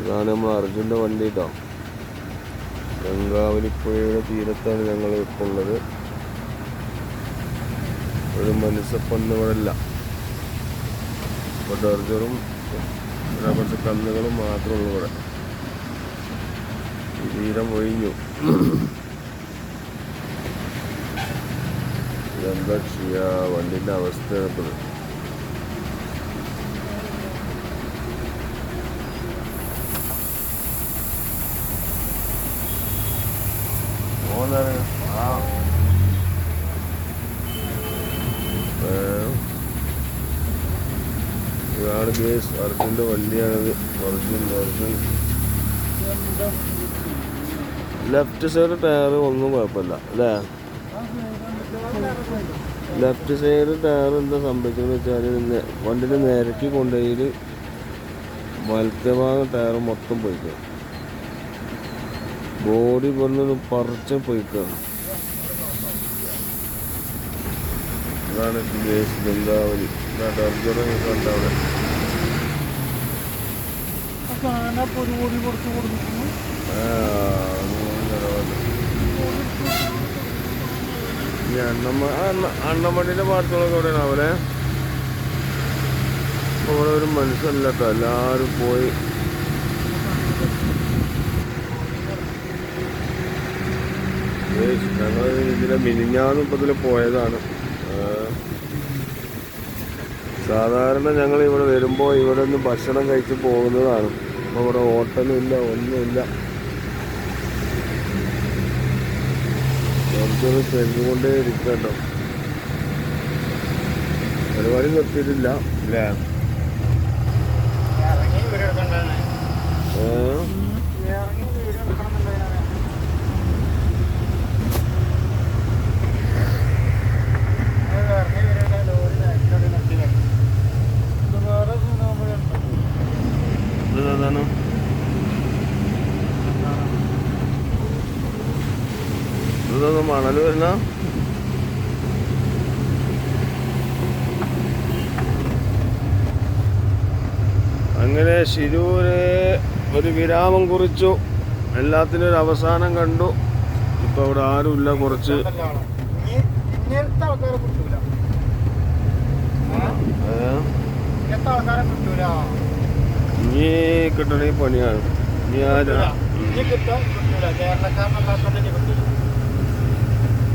ഇതാണ് നമ്മൾ അർജുന്റെ വണ്ടി കേട്ടോ ഗംഗാവലിപ്പുഴയുടെ തീരത്താണ് ഞങ്ങൾ ഇപ്പോൾ ഉള്ളത്. ഒരു ഇല്ല ഇപ്പോൾ ഡർജറും കുറച്ച് കന്നുകളും മാത്രമേ ഉള്ളൂ ഇവിടെ. തീരം ഒഴിഞ്ഞു. എന്താ ചെയ്യാ? വണ്ടിന്റെ അവസ്ഥ ഇപ്പോൾ. ഓന്നറിയാം ആ. ഇതാണ് കേസ് അർജുന്റെ വണ്ടിയാണിത്. Arjun Arjun left side tyre ഒന്നും കുഴപ്പമില്ല അല്ലേ? ലെഫ്റ്റ് സൈഡ് ടയർ എന്താ സംഭവിച്ചതെന്ന് വെച്ചാൽ വണ്ടിന്റെ നിരക്കി കൊണ്ടുപോയി വലത്തെ ഭാഗം ടയർ മൊത്തം പോയിക്കുക ബോഡി ഇവിടുന്ന് പറിച്ച് പോയിക്കാണ്. അതാണ് ബംഗാവലി. ഡർജറ് കണ്ടവിടെ ഈ അണ്ണമ്മ പാർട്ടികളൊക്കെ എവിടെയാണ് അവരെ അവിടെ ഒരു മനുഷ്യല്ല കേട്ടോ. എല്ലാരും പോയി. ഞങ്ങൾ ഇതിലെ മിനിഞ്ഞാന്ന് ഇപ്പൊ ഇതിൽ പോയതാണ് സാധാരണ ഞങ്ങൾ ഇവിടെ വരുമ്പോൾ ഇവിടെ നിന്ന് ഭക്ഷണം കഴിച്ച് പോകുന്നതാണ്. അപ്പോൾ ഇവിടെ ഹോട്ടലില്ല ഇല്ല ഒന്നുമില്ല. നമുക്കൊന്ന് തെരഞ്ഞുകൊണ്ടേ ഇരിക്കട്ടോ. പരിപാടി നിർത്തിയിട്ടില്ല അല്ലേ ഏ? ഏതാണ് ഇതൊന്ന് മണൽ വരുന്ന അങ്ങനെ ശിരൂര് ഒരു വിരാമം കുറിച്ചു. എല്ലാത്തിനും ഒരു അവസാനം കണ്ടു. ഇപ്പൊ അവിടെ ആരുമില്ല കുറച്ച് ഏ? ഇനി കിട്ടണേ പണിയാണ്. ഇനി ആരാ കേരളക്കാരനല്ലാത്തോണ്ട്